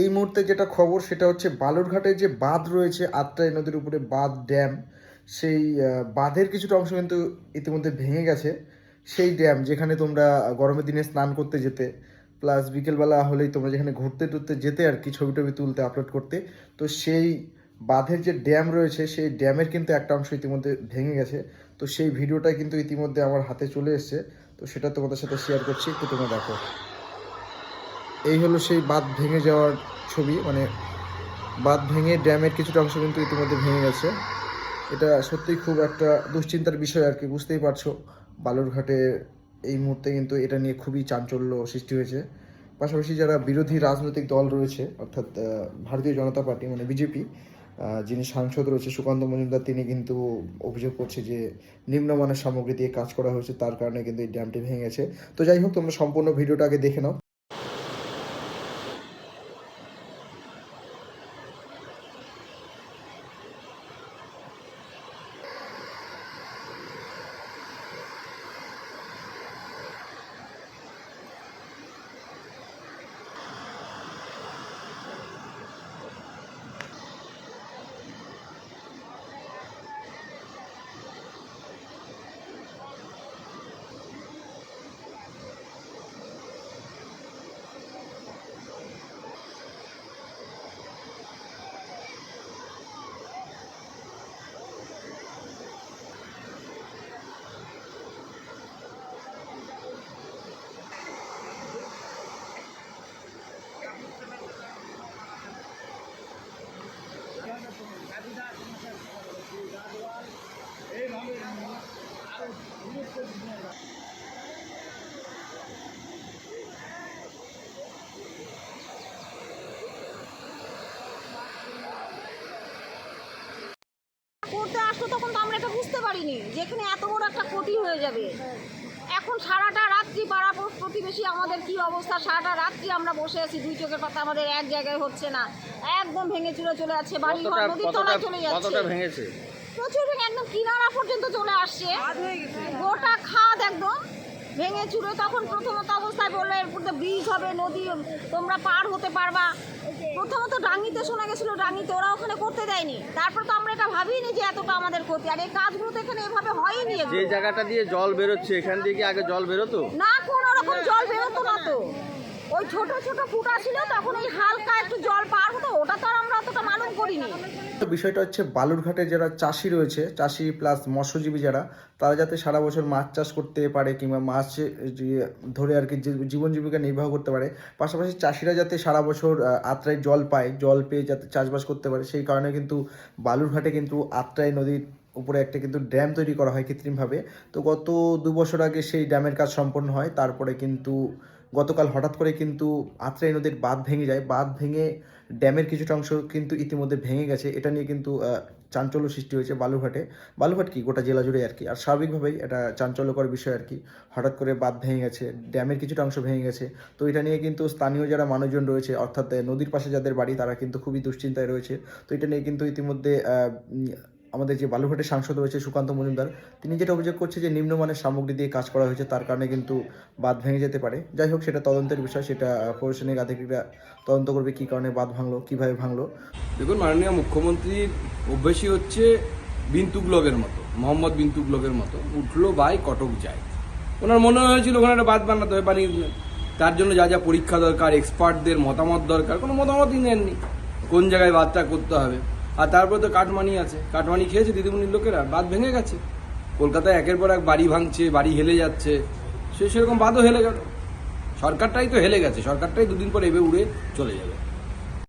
এই মুহূর্তে যেটা খবর, সেটা হচ্ছে বালুরঘাটে যে বাঁধ রয়েছে, আত্রাই নদীর উপরে বাঁধ ড্যাম, সেই বাঁধের কিছুটা অংশ কিন্তু ইতিমধ্যে ভেঙে গেছে। সেই ড্যাম যেখানে তোমরা গরমের দিনে স্নান করতে যেতে, প্লাস বিকেলবেলা হলেই তোমরা যেখানে ঘুরতে টুরতে যেতে আর কি, ছবি টবি তুলতে আপলোড করতে, তো সেই বাঁধের যে ড্যাম রয়েছে, সেই ড্যামের কিন্তু একটা অংশ ইতিমধ্যে ভেঙে গেছে। তো সেই ভিডিওটা কিন্তু ইতিমধ্যে আমার হাতে চলে এসছে। তো সেটা তোমাদের সাথে শেয়ার করছি, একটু তোমরা দেখো। এই হলো সেই বাঁধ ভেঙে যাওয়ার ছবি মানে বাঁধ ভেঙে ড্যামের কিছুটা অংশ কিন্তু ইতিমধ্যে ভেঙে গেছে। এটা সত্যিই খুব একটা দুশ্চিন্তার বিষয় আর কি, বুঝতেই পারছ। বালুরঘাটে এই মুহূর্তে কিন্তু এটা নিয়ে খুবই চাঞ্চল্য সৃষ্টি হয়েছে। পাশাপাশি যারা বিরোধী রাজনৈতিক দল রয়েছে, অর্থাৎ ভারতীয় জনতা পার্টি মানে বিজেপি যিনি সাংসদ রয়েছে সুকান্ত মজুমদার, তিনি কিন্তু অভিযোগ করছে যে নিম্নমানের সামগ্রী দিয়ে কাজ করা হয়েছে, তার কারণে কিন্তু এই ড্যামটি ভেঙে গেছে। তো যাই হোক, তোমরা সম্পূর্ণ ভিডিওটা আগে দেখে নাও। করতে আসলো তখন তো আমরা এটা বুঝতে পারিনি যেখানে এত বড় একটা ক্ষতি হয়ে যাবে। এখন সারাটা রাত্রি পাড়া প্রতিবেশী আমাদের কি অবস্থা? সারাটা রাত্রি আমরা বসে আছি দুই চোখের পাতা আমাদের এক জায়গায় হচ্ছে না। একদম ভেঙে চুরে চলে যাচ্ছে বাড়ি ঘর নদীর তলায় চলে যাচ্ছে। ভেঙেছে? প্রচুর একদম কিনারা পর্যন্ত চলে আসছে। গোটা খাদ একদম ভেঙে চুরে তখন প্রথমত অবস্থায় বলল এরপর তো ব্রিজ হবে নদী তোমরা পার হতে পারবা। প্রথমত ডাঙ্গিতে শোনা গেছিল ডাঙ্গিতে ওরা ওখানে করতে দেয়নি। তারপর তো আমরা এটা ভাবিনি যে এতটা আমাদের ক্ষতি। আর এই কাজগুলো তো এখানে এভাবে হয়নি। যে জায়গাটা দিয়ে জল বেরোচ্ছে এখান দিয়ে কি আগে জল বেরোতো? না কোনো রকম জল বেরোতো না তো। ওই ছোট ছোট ফুটা ছিল, তখন ওই হালকা একটু জল পার হতো, ওটা তো আর আমরা অতটা মালুম করিনি। বিষয়টা হচ্ছে বালুরঘাটে যারা চাষি রয়েছে, চাষি প্লাস মৎস্যজীবী যারা, তারা যাতে সারা বছর মাছ চাষ করতে পারে কিংবা মাছ ধরে আর কি জীবন জীবিকা নির্বাহ করতে পারে, পাশাপাশি চাষিরা যাতে সারা বছর আত্রায় জল পায়, জল পেয়ে যাতে চাষবাস করতে পারে, সেই কারণে কিন্তু বালুরঘাটে কিন্তু আত্রাই নদীর উপরে একটা কিন্তু ড্যাম তৈরি করা হয় কৃত্রিমভাবে। তো গত দু বছর আগে সেই ড্যামের কাজ সম্পন্ন হয়, তারপরে কিন্তু গতকাল হঠাৎ করে কিন্তু আত্রাই নদীর বাঁধ ভেঙে যায়। বাঁধ ভেঙে ড্যামের কিছুটা অংশ কিন্তু ইতিমধ্যে ভেঙে গেছে। এটা নিয়ে কিন্তু চাঞ্চল্য সৃষ্টি হয়েছে বালুঘাটে বালুঘাট কি? গোটা জেলা জুড়ে আর কি। আর স্বাভাবিকভাবেই এটা চাঞ্চল্যকর বিষয় আর কি। হঠাৎ করে বাঁধ ভেঙে গেছে, ড্যামের কিছুটা অংশ ভেঙে গেছে। তো এটা নিয়ে কিন্তু স্থানীয় যারা মানুষজন রয়েছে, অর্থাৎ নদীর পাশে যাদের বাড়ি, তারা কিন্তু খুবই দুশ্চিন্তায় রয়েছে। তো এটা নিয়ে কিন্তু ইতিমধ্যে আমাদের যে বালুঘাটের সাংসদ রয়েছে সুকান্ত মজুমদার, তিনি যেটা অভিযোগ করছে যে নিম্নমানের সামগ্রী দিয়ে কাজ করা হয়েছে, তার কারণে কিন্তু বাদ ভেঙে যেতে পারে। যাই হোক, সেটা তদন্তের বিষয়, সেটা প্রশাসনিক আধিকারিকরা তদন্ত করবে কী কারণে বাদ ভাঙলো, কীভাবে ভাঙলো। দেখুন, মাননীয় মুখ্যমন্ত্রীর অভ্যাসই হচ্ছে বিন তুগলকের মতো, মোহাম্মদ বিন তুগলকের মতো, উঠল বাই কটক যায়। ওনার মনে হয়েছিল ওখানে একটা বাদ বানাতে হবে দিলেন তার জন্য যা যা পরীক্ষা দরকার, এক্সপার্টদের মতামত দরকার, কোনো মতামতই নেননি। কোন জায়গায় বাদটা করতে হবে? আর তারপর তো কাটমানি আছে। কাটমানি খেয়েছে দিদিমণির লোকেরা বাদ ভেঙে গেছে। কলকাতায় একের পর এক বাড়ি ভাঙছে, বাড়ি হেলে যাচ্ছে। সে সেরকম বাদও হেলে গেল। সরকারটাই তো হেলে গেছে, সরকারটাই দুদিন পর এবে উড়ে চলে যাবে।